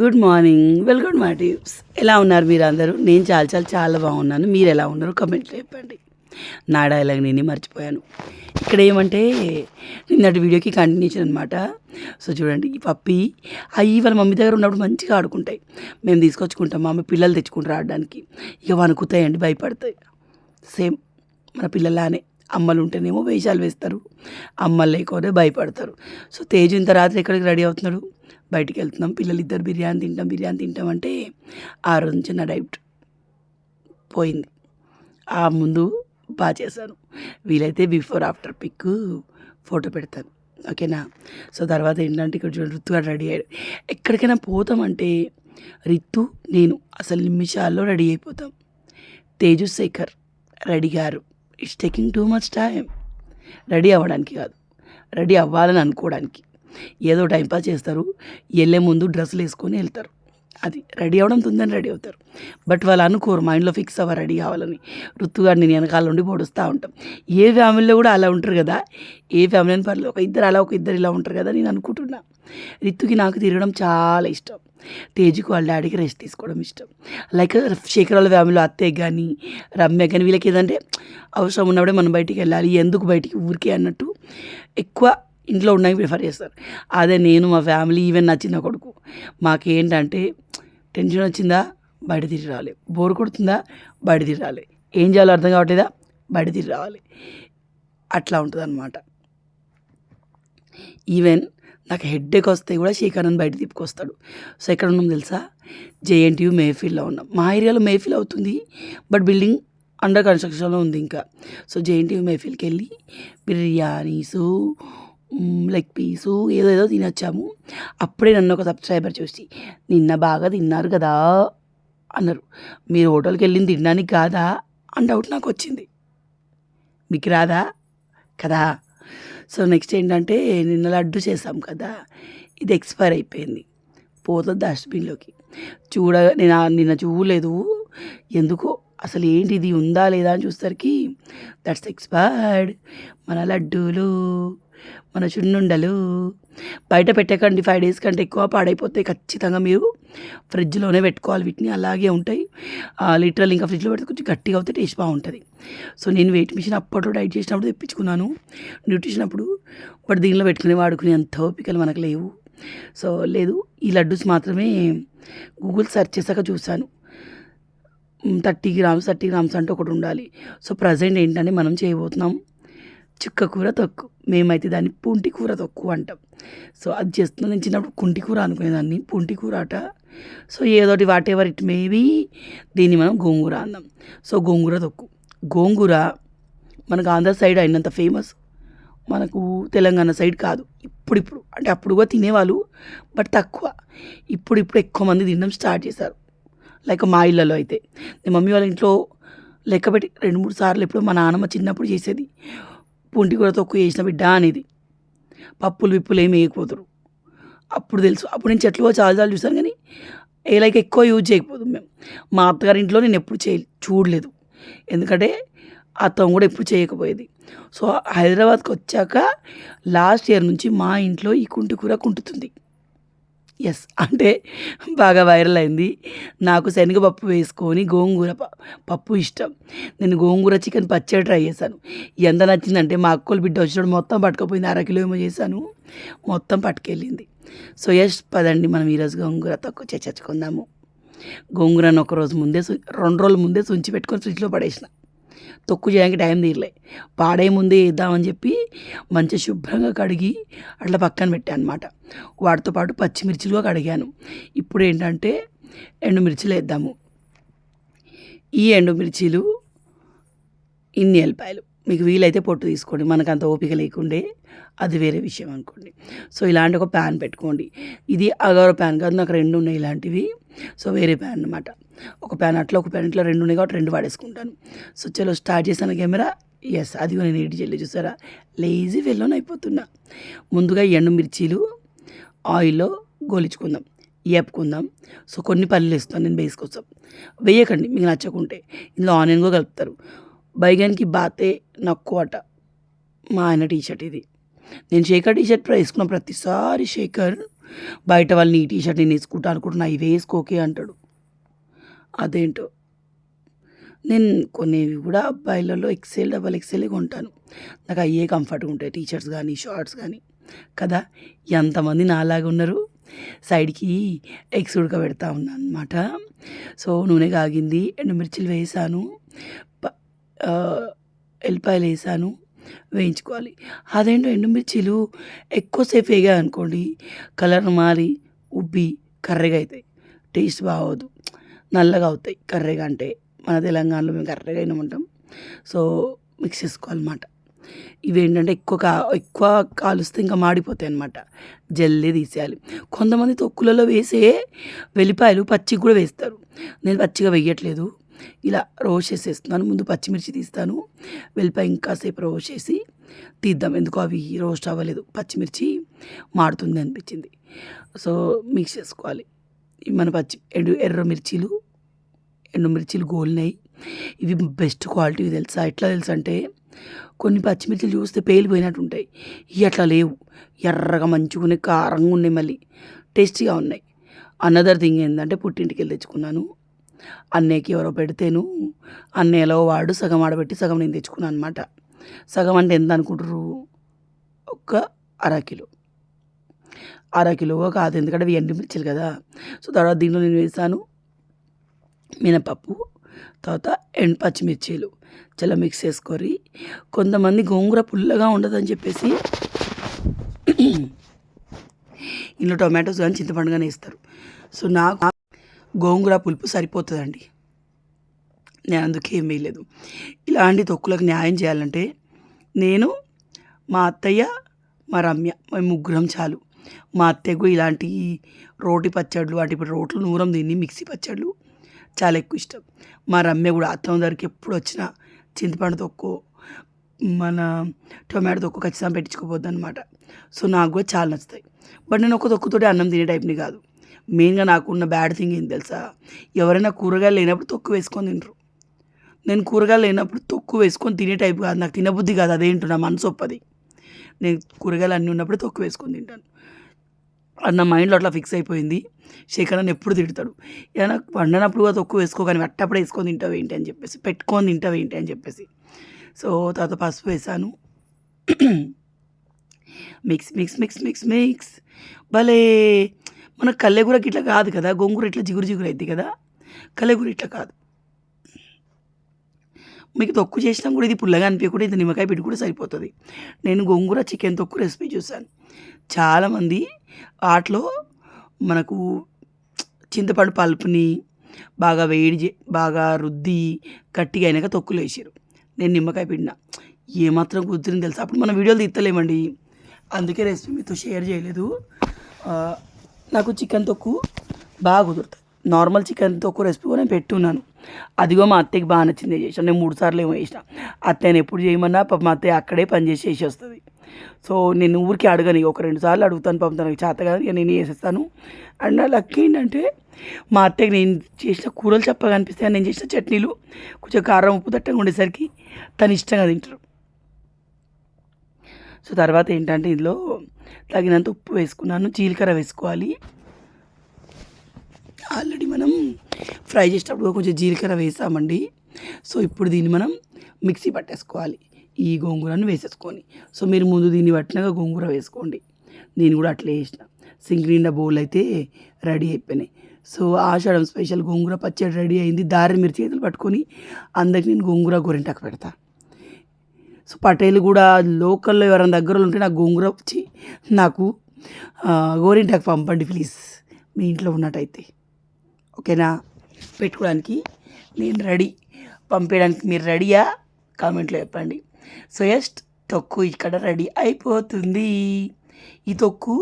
Good morning welcome my tips ఎలా ఉన్నారు మీరు అందరూ నేను చాలా చాలా చాలా బాగున్నాను. మీరు ఎలా ఉన్నారు? కమెంట్లో చెప్పండి. నా డైలాగ్ నేనే మర్చిపోయాను. ఇక్కడ ఏమంటే నిన్నటి వీడియోకి కంటిన్యూషన్ అనమాట సో చూడండి ఈ పప్పి అవి వాళ్ళ మమ్మీ దగ్గర ఉన్నప్పుడు మంచిగా ఆడుకుంటాయి. మేము తీసుకొచ్చుకుంటాం. మా అమ్మ పిల్లలు తెచ్చుకుంటారు ఆడడానికి. ఇక వణుకుతాయండి భయపడతాయి. సేమ్ మన పిల్లలానే. అమ్మలు ఉంటేనేమో వేషాలు వేస్తారు. అమ్మలు లేకపోతే భయపడతారు. సో తేజు ఇంత రాత్రి ఎక్కడికి రెడీ అవుతున్నాడు? బయటికి వెళ్తున్నాం. పిల్లలు ఇద్దరు బిర్యానీ తింటాం బిర్యానీ తింటాం అంటే ఆ రోజు నుంచి నా డైట్ పోయింది. ఆ ముందు బాగా చేశాను. వీలైతే బిఫోర్ ఆఫ్టర్ పిక్ ఫోటో పెడతాను. ఓకేనా? సో తర్వాత ఏంటంటే ఇక్కడ చూడండి రిత్తుగా రెడీ అయ్యాడు. ఎక్కడికైనా పోతామంటే రిత్తు నేను అసలు నిమిషాల్లో రెడీ అయిపోతాం. తేజు శేఖర్ రెడీ గారు. It's taking too much time ready అవ్వడానికి కాదు. రెడీ అవ్వాలని అనుకోవడానికి. ఏదో టైంపాస్ చేస్తారు. వెళ్ళే ముందు డ్రెస్సులు వేసుకొని వెళ్తారు. అది రెడీ అవ్వడం తొందరని రెడీ అవుతారు. బట్ వాళ్ళు అనుకోరు మైండ్లో ఫిక్స్ అవ్వ రెడీ కావాలని. ఋతుగారు నేను వెనకాల నుండి పొడుస్తూ ఉంటాం. ఏ ఫ్యామిలీలో కూడా అలా ఉంటారు కదా. ఏ ఫ్యామిలీ అని పర్లేదు. ఒక ఇద్దరు అలా ఒక ఇద్దరు ఇలా ఉంటారు కదా నేను అనుకుంటున్నా. రిత్తుకి నాకు తిరగడం చాలా ఇష్టం. తేజుకి వాళ్ళ డాడీకి రెస్ట్ తీసుకోవడం ఇష్టం. లైక్ శేఖర్ వాళ్ళ ఫ్యామిలీలో అత్తయ్య కానీ రమ్య కానీ వీళ్ళకి ఏదంటే అవసరం ఉన్నప్పుడే మనం బయటికి వెళ్ళాలి. ఎందుకు బయటికి? ఊరికే అన్నట్టు ఎక్కువ ఇంట్లో ఉన్నాయి ప్రిఫర్ చేస్తారు. అదే నేను మా ఫ్యామిలీ ఈవెన్ నా చిన్న కొడుకు. మాకేంటంటే టెన్షన్ వచ్చిందా? బయట తిరిగి రావాలి. బోర్ కొడుతుందా? బయట తిరిగి రావాలి. ఏం చేయాలో అర్థం కావట్లేదా? బయట తిరిగి రావాలి. అట్లా ఉంటుంది అనమాట ఈవెన్ నాకు హెడ్ఏక్ వస్తే కూడా శేఖరన్ బయట తిప్పుకొస్తాడు. సో ఎక్కడ ఉన్నాం తెలుసా జేఎన్టీయూ మేఫీల్డ్లో ఉన్నాం. మా ఏరియాలో మేఫీల్ అవుతుంది. బట్ బిల్డింగ్ అండర్ కన్స్ట్రక్షన్లో ఉంది ఇంకా. సో జేఎన్టీయూ మేఫీల్కి వెళ్ళి బిర్యానీసు లెగ్ పీసు ఏదో తినొచ్చాము. అప్పుడే నన్ను ఒక సబ్స్క్రైబర్ చూసి నిన్న బాగా తిన్నారు కదా అన్నారు. మీరు హోటల్కి వెళ్ళింది తినడానికి కాదా? అని డౌట్ నాకు వచ్చింది. మీకు రాదా? కదా. సో నెక్స్ట్ ఏంటంటే నిన్న లడ్డు చేసాం కదా ఇది ఎక్స్పైర్ అయిపోయింది. పోతుంది డస్ట్బిన్లోకి చూడ నేను నిన్న చూడలేదు. ఎందుకో అసలు ఏంటి ఇది? ఉందా లేదా అని చూసేసరికి దట్స్ ఎక్స్పైర్డ్ మన లడ్డూలు మన చున్నుండలు బయట పెట్టకండి. ఫైవ్ డేస్ కంటే ఎక్కువ పాడైపోతాయి. ఖచ్చితంగా మీరు ఫ్రిడ్జ్లోనే పెట్టుకోవాలి. వీటిని అలాగే ఉంటాయి. లిటరల్ ఇంకా ఫ్రిడ్జ్లో పెడితే కొంచెం గట్టిగా అవుతే టేస్ట్ బాగుంటుంది. సో నేను వెయిట్ మిషన్ అప్పట్లో డైట్ చేసినప్పుడు తెప్పించుకున్నాను. న్యూట్రిషన్ అప్పుడు బట్ దీనిలో పెట్టుకుని వాడుకునే అంత ఓపికలు మనకు లేవు. సో లేదు ఈ లడ్డూస్ మాత్రమే గూగుల్ సెర్చ్ చేశాక చూశాను. థర్టీ గ్రామ్స్ థర్టీ గ్రామ్స్ అంటే ఒకటి ఉండాలి. సో ప్రజెంట్ ఏంటంటే మనం చేయబోతున్నాం చుక్క కూర తొక్కు మేమైతే దాన్ని పుంటి కూర తొక్కు అంటాం. సో అది చేస్తున్నాం నేను చిన్నప్పుడు కుంటి కూర అనుకునేదాన్ని. పుంటి కూర అట. సో ఏదోటి వాట్ ఎవర్ ఇట్ మేబీ దీన్ని మనం గోంగూర అందాం సో గోంగూర తొక్కు గోంగూర మనకు ఆంధ్ర సైడ్ అయినంత ఫేమస్. మనకు తెలంగాణ సైడ్ కాదు. ఇప్పుడిప్పుడు. అంటే అప్పుడు కూడా తినేవాళ్ళు బట్ తక్కువ. ఇప్పుడిప్పుడు ఎక్కువ మంది తినడం స్టార్ట్ చేశారు. లైక్ మా ఇళ్ళలో అయితే. నేను మమ్మీ వాళ్ళ ఇంట్లో లెక్క పెట్టి రెండు మూడు సార్లు ఎప్పుడో మా నాన్నమ్మ చిన్నప్పుడు చేసేది. పుంటి కూడా తొక్కు చేసిన బిడ్డ అనేది. పప్పులు విప్పులు ఏమి వేయకపోతారు. అప్పుడు తెలుసు. అప్పుడు నేను చెట్లు చాలా చాలా చూసాను కానీ ఏ లైక్ ఎక్కువ యూజ్ చేయకపోదు మేము. మా అత్తగారి ఇంట్లో నేను ఎప్పుడు చేయ చూడలేదు. ఎందుకంటే అత్తం కూడా ఎప్పుడు చేయకపోయేది. సో హైదరాబాద్కి వచ్చాక లాస్ట్ ఇయర్ నుంచి మా ఇంట్లో ఈ కుంటి కూర కుంటుతుంది. ఎస్ అంటే బాగా వైరల్ అయింది. నాకు శనగపప్పు వేసుకొని గోంగూర ప- పప్పు ఇష్టం. నేను గోంగూర చికెన్ పచ్చడి ట్రై చేశాను. ఎంత నచ్చిందంటే మా అక్కలు బిడ్డ వచ్చినప్పుడు మొత్తం పట్టుకపోయింది. అర కిలో ఏమో చేశాను. మొత్తం పట్టుకెళ్ళింది. సో ఎస్ పదండి మనం ఈరోజు గోంగూర తక్కువ చర్చించుకుందాము. గోంగూరను ఒక రోజు ముందే రెండు రోజుల ముందే సుంచి పెట్టుకొని ఫ్రిడ్జ్లో పడేసిన. తొక్కు చేయడానికి టైం తీరలే. పాడే ముందే వేద్దామని చెప్పి మంచి శుభ్రంగా కడిగి అట్లా పక్కన పెట్టాను అనమాట వాటితో పాటు పచ్చిమిర్చిలు కడిగాను. ఇప్పుడు ఏంటంటే ఎండుమిర్చిలు వేద్దాము. ఈ ఎండుమిర్చీలు ఇన్ని ఎల్లిపాయలు. మీకు వీలైతే పొట్టు తీసుకోండి. మనకు అంత ఓపిక లేకుండే అది వేరే విషయం అనుకోండి. సో ఇలాంటి ఒక ప్యాన్ పెట్టుకోండి. ఇది అగారో ప్యాన్ కాదు నాకు రెండు ఉన్నాయి ఇలాంటివి. సో వేరే ప్యాన్ అనమాట ఒక ప్యాన్ అట్లా ఒక ప్యాన్ ఇట్లా రెండు ఉన్నాయి కాబట్టి రెండు వాడేసుకుంటాను. సో చలో స్టార్ట్ చేశాను కెమెరా. ఎస్ అది నేను ఎడిట్ చేయలేదు చూసారా? లేజీ వెళ్ళను అయిపోతున్నా. ముందుగా ఈ ఎండుమిర్చీలు ఆయిల్లో గోలించుకుందాం. వేపుకుందాం సో కొన్ని పల్లీలు వేస్తాను నేను వేసుకొస్తాం వేయకండి మీకు నచ్చకుంటే. ఇందులో ఆనియన్ కూడా కలుపుతారు. బైగన్కి బాతే నక్కు అట. మా ఆయన టీ షర్ట్ ఇది. నేను శేఖర్ టీషర్ట్ వేసుకున్న ప్రతిసారి శేఖర్ బయట వాళ్ళు నీ టీషర్ట్ నేను వేసుకుంటా అనుకుంటున్నా ఇవి వేసుకోకే అంటాడు. అదేంటో? నేను కొనేవి కూడా అబ్బాయిలలో ఎక్సెల్ డబల్ ఎక్సెల్ కొంటాను. నాకు అయ్యే కంఫర్ట్గా ఉంటాయి టీషర్ట్స్ కానీ షార్ట్స్ కానీ కదా ఎంతమంది నాలాగా ఉన్నారు? సైడ్కి ఎగ్స్ ఉడకబెడతా ఉన్నా అనమాట సో నూనె కాగింది ఎండుమిర్చిలు వేసాను. ఎల్లిపాయలు వేసాను వేయించుకోవాలి. అదేంటో ఎండుమిర్చీలు ఎక్కువసేపు వేగా అనుకోండి కలర్ మారి ఉబ్బి కర్రెగా అవుతాయి టేస్ట్ బాగోదు. నల్లగా అవుతాయి కర్రెగా అంటే. మన తెలంగాణలో మేము కర్రెగా అయినామంటాం. సో మిక్స్ చేసుకోవాలన్నమాట. ఇవేంటంటే ఎక్కువ కా ఎక్కువ కాలుస్తే ఇంకా మాడిపోతాయి అన్నమాట. జల్దీ తీసేయాలి. కొంతమంది తొక్కులలో వేసే వెల్లిపాయలు పచ్చి కూడా వేస్తారు. నేను పచ్చిగా వేయట్లేదు. ఇలా రోస్ట్ చేసేస్తున్నాను. ముందు పచ్చిమిర్చి తీస్తాను. వెల్లిపాయ ఇంకాసేపు రోస్ట్ చేసి తీద్దాం. ఎందుకో అవి రోస్ట్ అవ్వలేదు. పచ్చిమిర్చి మాడుతుంది అనిపించింది. సో మిక్స్ చేసుకోవాలి. మన పచ్చి ఎండు ఎర్ర మిర్చీలు ఎండు మిర్చీలు గోలినాయి ఇవి బెస్ట్ క్వాలిటీ తెలుసా? ఎట్లా తెలుసు అంటే కొన్ని పచ్చిమిర్చిలు చూస్తే పేలిపోయినట్టు ఉంటాయి. ఇవి అట్లా లేవు. ఎర్రగా మంచిగా ఉన్నాయి కారంగా ఉన్నాయి మళ్ళీ. టేస్టీగా ఉన్నాయి. అనదర్ థింగ్ ఏంటంటే పుట్టింటికి వెళ్ళి తెచ్చుకున్నాను. అన్నయ్యకి ఎవరో పెడితేను అన్నయ్యలో వాడు సగం ఆడబెట్టి సగం నేను తెచ్చుకున్నాను అనమాట సగం అంటే ఎంత అనుకుంటారు ఒక అరకిలో అరకిలో కాదు ఎందుకంటే అవి ఎండుమిర్చిలు కదా. సో తర్వాత దీంట్లో నేను వేసాను మినపప్పు తర్వాత ఎండు పచ్చిమిర్చీలు. చాలా మిక్స్ చేసుకొని కొంతమంది గోంగూర పుల్లగా ఉండదని చెప్పేసి ఇందులో టొమాటోస్ కానీ చింతపండు కానీ వేస్తారు. సో నాకు గోంగూర పులుపు సరిపోతుందండి. నేను అందుకే ఏం వేయలేదు. ఇలాంటి తొక్కులకు న్యాయం చేయాలంటే నేను మా అత్తయ్య మా రమ్య మేము ముగ్గురం చాలు. మా అత్తయ్యకు ఇలాంటి రోటి పచ్చళ్ళు అంటే ఇప్పుడు రోట్లు నూరం తిని మిక్సీ పచ్చళ్ళు చాలా ఎక్కువ ఇష్టం. మా రమ్య కూడా అత్తమ్మ దగ్గరికి ఎప్పుడు వచ్చినా చింతపండు తొక్కు మన టొమాటో తొక్కు ఖచ్చితంగా పెట్టించుకోపోద్ది అనమాట సో నాకు కూడా చాలా నచ్చుతాయి. బట్ నేను ఒక తొక్కుతోటి అన్నం తినే టైప్ని కాదు. మెయిన్గా నాకున్న బ్యాడ్ థింగ్ ఏం తెలుసా? ఎవరైనా కూరగాయలు లేనప్పుడు తొక్కు వేసుకొని తినరు నేను కూరగాయలు లేనప్పుడు తొక్కు వేసుకొని తినే టైప్ కాదు. నాకు తినబుద్ధి కాదు. అదేంటో నా మనసు ఒప్పది. నేను కూరగాయలు అన్నీ ఉన్నప్పుడు తొక్కు వేసుకొని తింటాను. అది నా మైండ్లో అట్లా ఫిక్స్ అయిపోయింది. శేఖర్ అని ఎప్పుడు తిడతాడు? ఏదైనా వండనప్పుడు కూడా తొక్కు వేసుకో కానీ అట్టప్పుడే వేసుకొని తింటావు ఏంటి అని చెప్పేసి పెట్టుకొని తింటావు ఏంటి అని చెప్పేసి. సో తర్వాత పసుపు వేసాను. Mix mix mix mix mix. భలే! మన కల్లెగూరకి ఇట్లా కాదు కదా గోంగూర ఇట్లా జిగురు జిగురు అవుతుంది కదా కల్లెగూర ఇట్లా కాదు. మీకు తొక్కు చేసినా కూడా ఇది పుల్లగా అనిపించకుండా ఇది నిమ్మకాయ పెట్టి కూడా సరిపోతుంది. నేను గోంగూర చికెన్ తొక్కు రెసిపీ చూశాను. చాలామంది వాటిలో మనకు చింతపండు పల్పుని బాగా వేడి చే బాగా రుద్ది గట్టిగా అయినాక తొక్కులు వేసారు. నేను నిమ్మకాయ పిండిన. ఏమాత్రం కుదిరింది తెలుసా? అప్పుడు మన వీడియోలు తీస్తలేమండి అందుకే రెసిపీ మీతో షేర్ చేయలేదు. నాకు చికెన్ తొక్కు బాగా కుదురుతుంది నార్మల్ చికెన్ తొక్కు రెసిపీ నేను పెట్టున్నాను. అదిగో మా అత్తయ్యకి బాగా నచ్చింది చేసాను నేను మూడు సార్లు ఏమో చేసిన. నేను ఎప్పుడు చేయమన్నా పాప మా అత్తయ్య అక్కడే పని చేసి చేసి వస్తుంది. సో నేను ఊరికి అడగను ఒక రెండు సార్లు అడుగుతాను పాపం తనకి చేత కదా ఇక నేను చేసేస్తాను. అండ్ నా లక్ ఏంటంటే మా అత్తయ్యకి నేను చేసిన కూరలు చెప్పగా అనిపిస్తాయి నేను చేసిన చట్నీలు కొంచెం కారం ఉప్పు తట్టంగా ఉండేసరికి తను ఇష్టంగా తింటారు. సో తర్వాత ఏంటంటే ఇందులో తగినంత ఉప్పు వేసుకున్నాను జీలకర్ర వేసుకోవాలి. ఆల్రెడీ మనం ఫ్రై చేసేటప్పుడు కొంచెం జీలకర్ర వేసామండి. సో ఇప్పుడు దీన్ని మనం మిక్సీ పట్టేసుకోవాలి. ఈ గోంగూరను వేసేసుకొని. సో మీరు ముందు దీన్ని పట్టినాక గోంగూర వేసుకోండి. నేను కూడా అట్లే వేసిన సింక్ నిండా బౌల్ అయితే రెడీ అయిపోయినాయి. సో ఆషాఢం స్పెషల్ గోంగూర పచ్చడి రెడీ అయింది. దారి మీరు చేతులు పట్టుకొని అందరికి నేను గోంగూర గోరింటాకు పెడతా. సో పటేల్ కూడా లోకల్లో ఎవరైనా దగ్గర ఉంటే నాకు గోంగూర వచ్చి నాకు గోరింటాకు పంపండి ప్లీజ్. మీ ఇంట్లో ఉన్నట్టయితే. ఓకేనా? పెట్టుకోవడానికి నేను రెడీ. పంపించడానికి మీరు రెడీయా? కామెంట్లో చెప్పండి. సో జస్ట్ తొక్కు ఇక్కడ రెడీ అయిపోతుంది. ఈ తొక్కు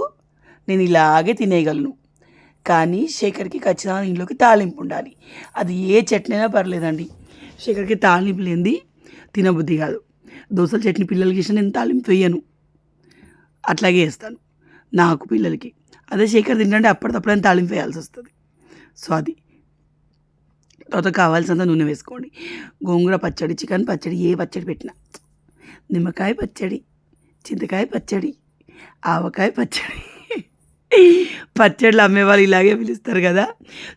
నేను ఇలాగే తినేయగలను. కానీ శేఖర్కి ఖచ్చితంగా ఇంట్లోకి తాలింపు ఉండాలి. అది ఏ చట్నీ అయినా పర్లేదండి. శేఖర్కి తాలింపు లేనిది తినబుద్ధి కాదు. దోశల చట్నీ పిల్లలకి ఇష్టం నేను తాలింపు వేయను. అట్లాగే వేస్తాను. నాకు పిల్లలకి. అదే శేఖర్ తింటే అప్పటికప్పుడైనా తాలింపు వేయాల్సి వస్తుంది. సో అది తర్వాత కావాల్సినంత నూనె వేసుకోండి. గోంగూర పచ్చడి చికెన్ పచ్చడి ఏ పచ్చడి పెట్టినా. నిమ్మకాయ పచ్చడి చింతకాయ పచ్చడి ఆవకాయ పచ్చడి. పచ్చళ్ళు అమ్మేవాళ్ళు ఇలాగే పిలుస్తారు కదా.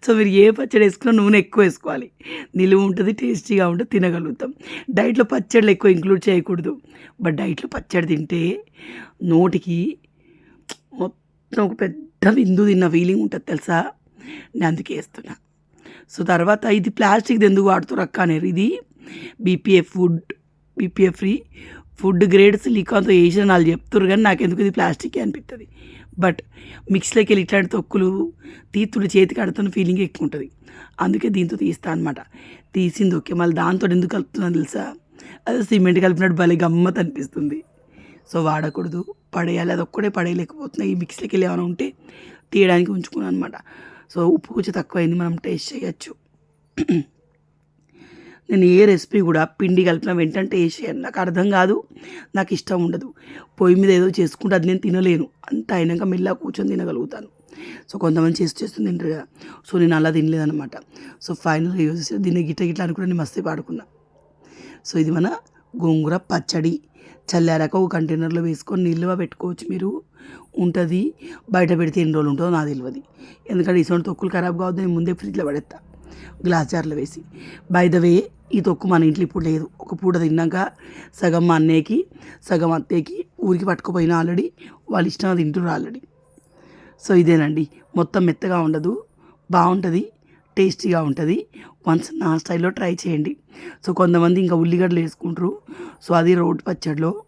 సో మీరు ఏ పచ్చడి వేసుకున్నా నూనె ఎక్కువ వేసుకోవాలి. నిలువ ఉంటుంది టేస్టీగా ఉంటుంది తినగలుగుతాం. డైట్లో పచ్చళ్ళు ఎక్కువ ఇంక్లూడ్ చేయకూడదు. బట్ డైట్లో పచ్చడి తింటే నోటికి మొత్తం ఒక పెద్ద విందు తిన్న ఫీలింగ్ ఉంటుంది తెలుసా? నేను అందుకే వేస్తున్నా. సో తర్వాత ఇది ప్లాస్టిక్ది ఎందుకు వాడుతారు అక్క అనేది ఇది BPF food BPF free food grade సిలికాన్తో వేసిన వాళ్ళు చెప్తారు కానీ నాకు ఎందుకు ఇది ప్లాస్టిక్ అనిపిస్తుంది బట్ మిక్స్లోకి వెళ్ళి ఇట్లాంటి తొక్కులు తీతుడు చేతికి ఆడుతున్న ఫీలింగ్ ఎక్కువ ఉంటుంది అందుకే దీంతో తీస్తా అనమాట తీసింది ఓకే. మళ్ళీ దాంతో ఎందుకు కలుపుతున్నాను తెలుసా? అది సిమెంట్ కలిపినట్టు భలే గమ్మత్ అనిపిస్తుంది. సో వాడకూడదు. పడేయాలి. అది ఒక్కడే పడేయలేకపోతున్నాయి ఈ మిక్స్లోకి వెళ్ళి ఏమైనా ఉంటే తీయడానికి ఉంచుకున్నాను అనమాట సో ఉప్పు కొంచెం తక్కువైంది. మనం టేస్ట్ చేయొచ్చు. నేను ఏ రెసిపీ కూడా పిండి కలిపిన వెంటనే వేసేయను నాకు అర్థం కాదు నాకు ఇష్టం ఉండదు. పొయ్యి మీద ఏదో చేసుకుంటే అది నేను తినలేను. అంత అయినాక మెల్లగా కూర్చొని తినగలుగుతాను. సో కొంతమంది చేసి చేస్తుంది తింటారు కదా. సో నేను అలా తినలేదనమాట సో ఫైనల్గా యూజ్ చేసి దీన్ని గిట్ట గిట్ల అనుకుని నేను మస్తే పాడుకున్నా. సో ఇది మన గోంగూర పచ్చడి. చల్లారాక ఒక కంటైనర్లో వేసుకొని నిల్వ పెట్టుకోవచ్చు మీరు. ఉంటుంది. బయట పెడితే ఎన్ని రోజులు ఉంటుందో నాకు తెలియదు ఎందుకంటే ఇటువంటి తొక్కులు ఖరాబ్ కావద్దు నేను ముందే ఫ్రిడ్జ్లో పడేస్తాను గ్లాస్ జార్లో వేసి. బై ద వే ఈ తొక్కు మన ఇంట్లో ఇప్పుడు లేదు. ఒక పూట తిన్నాక సగం మా అన్నయ్యకి సగం అత్తయ్యకి ఊరికి పట్టుకుపోయినా ఆల్రెడీ వాళ్ళు ఇష్టం తింటున్నారు ఆల్రెడీ. సో ఇదేనండి. మొత్తం మెత్తగా ఉండదు బాగుంటుంది టేస్టీగా ఉంటుంది. వన్స్ నా స్టైల్లో ట్రై చేయండి. సో కొంతమంది ఇంకా ఉల్లిగడ్డలు వేసుకుంటారు. సో అది రోడ్ పచ్చడిలో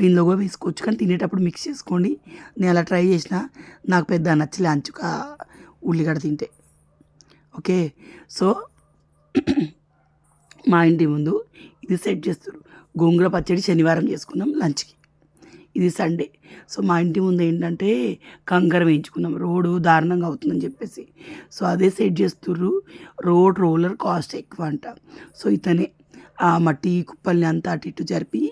ఇందులో కూడా వేసుకోవచ్చు. కానీ తినేటప్పుడు మిక్స్ చేసుకోండి. నేను అలా ట్రై చేసిన నాకు పెద్ద నచ్చలే అంచుక ఉల్లిగడ్డ తింటే. ఓకే? సో మా ఇంటి ముందు ఇది సెట్ చేస్తారు. గోంగూర పచ్చడి శనివారం చేసుకున్నాం లంచ్కి. ఇది సండే. సో మా ఇంటి ముందు ఏంటంటే కంకర వేయించుకున్నాం రోడ్డు దారుణంగా అవుతుందని చెప్పేసి. సో అదే సెట్ చేస్తుర్రు. రోడ్ రోలర్ కాస్ట్ ఎక్కువ అంట. సో ఇతనే. ఆ మట్టి కుప్పల్ని అంతా అటు ఇటు జరిపి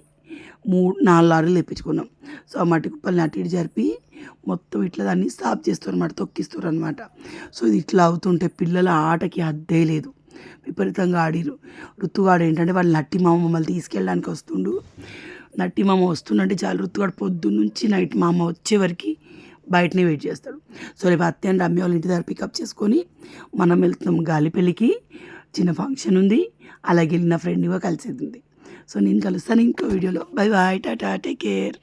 మూడు నాలుగు లారీలు తెప్పించుకున్నాం. సో ఆ మట్టి కుప్పల్ని అటు ఇటు జరిపి మొత్తం ఇట్లా దాన్ని సాఫ్ చేస్తారు అనమాట తొక్కిస్తారు అనమాట సో ఇది ఇట్లా అవుతుంటే పిల్లల ఆటకి అద్దే లేదు. విపరీతంగా ఆడిరు ఋతుగాడు ఏంటంటే వాళ్ళు నట్టి మామ మమ్మల్ని తీసుకెళ్ళడానికి వస్తుండు. నట్టి మామ వస్తుందంటే చాలు ఋతుగాడు పొద్దున్న నుంచి నైట్ మామ వచ్చే వరకు బయటనే వెయిట్ చేస్తాడు. సో రేపు అత్తే అండ్ రమ్య వాళ్ళ ఇంటి దగ్గర పికప్ చేసుకొని మనం వెళ్తున్నాం గాలి చిన్న ఫంక్షన్ ఉంది. అలాగే వెళ్ళిన ఫ్రెండ్గా కూడా కలిసేది ఉంది. సో నేను కలుస్తాను ఇంకో వీడియోలో. Bye bye Tata take care